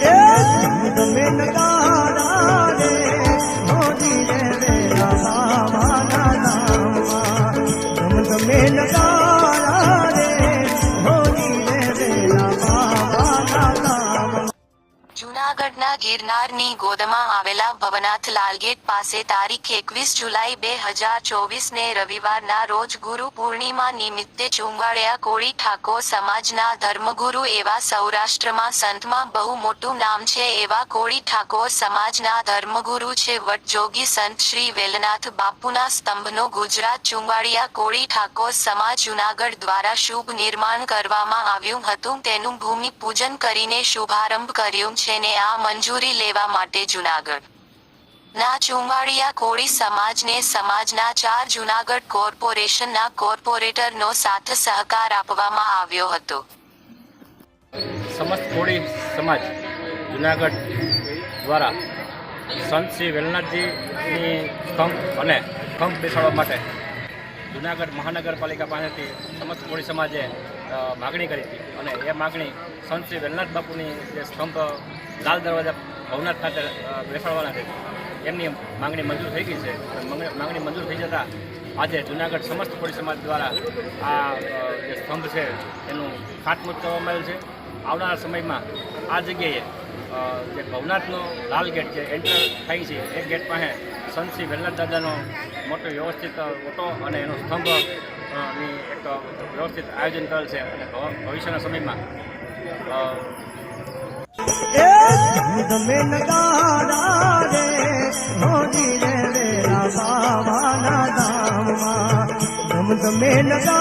ધમધમે જૂનાગઢના ગિરનારની ગોદમાં આવેલા ભવનાથ લાલગેટ પાસે તારીખ એકવીસ જુલાઈ બે હજાર ચોવીસને રવિવારના રોજ ગુરુ પૂર્ણિમા નિમિત્તે ચુંગાળિયા કોળી ઠાકોર સમાજના ધર્મગુરુ એવા સૌરાષ્ટ્રમાં સંતમાં બહુ મોટું નામ છે એવા કોળી ઠાકોર સમાજના ધર્મગુરુ છે વટજોગી સંત શ્રી વેલનાથ બાપુના સ્તંભનો ગુજરાત ચુંગાળિયા કોળી ઠાકોર સમાજ જૂનાગઢ દ્વારા શુભ નિર્માણ કરવામાં આવ્યું હતું. તેનું ભૂમિ પૂજન કરીને શુભારંભ કર્યું છે ને આ મંજૂરી લેવા માટે જુનાગઢ. ના ચુંવાડિયા કોળી સમાજને સમાજના ચાર જુનાગઢ કોર્પોરેશનના કોર્પોરેટરનો સાથ સહકાર આપવામાં આવ્યો હતો. સમસ્ત કોળી સમાજ જુનાગઢ દ્વારા સંત શ્રી વેલનાથજીની સ્તંભ અને સ્તંભ બેસાડવા માટે જુનાગઢ મહાનગરપાલિકા પાસેથી સમસ્ત કોળી સમાજે માગણી કરી હતી. અને એ માગણી સંત શ્રી વેલનાથ બાપુની જે સ્તંભ લાલ દરવાજા ભવનાથ ખાતે બેસાડવાના છે. એમની માંગણી મંજૂર થઈ ગઈ છે. માંગણી મંજૂર થઈ જતાં આજે જુનાગઢ સમસ્ત કોળી સમાજ દ્વારા આ જે સ્તંભ છે, એનું ખાતમુહૂર્ત કરવામાં આવેલ છે. આવનારા સમયમાં આ જગ્યાએ જે ભવનાથનો લાલ ગેટ જે એન્ટર થાય છે, એ ગેટ પાસે સંત શ્રી વેલનાથ દાદાનો મોટો વ્યવસ્થિત ઓટો અને એનો સ્તંભની એક વ્યવસ્થિત આયોજન કરેલ છે. અને ભવિષ્યના સમયમાં ધમધમે નગારા રે મોદી રે વેલા બાબાના ધામમાં. ધમધમે નગારા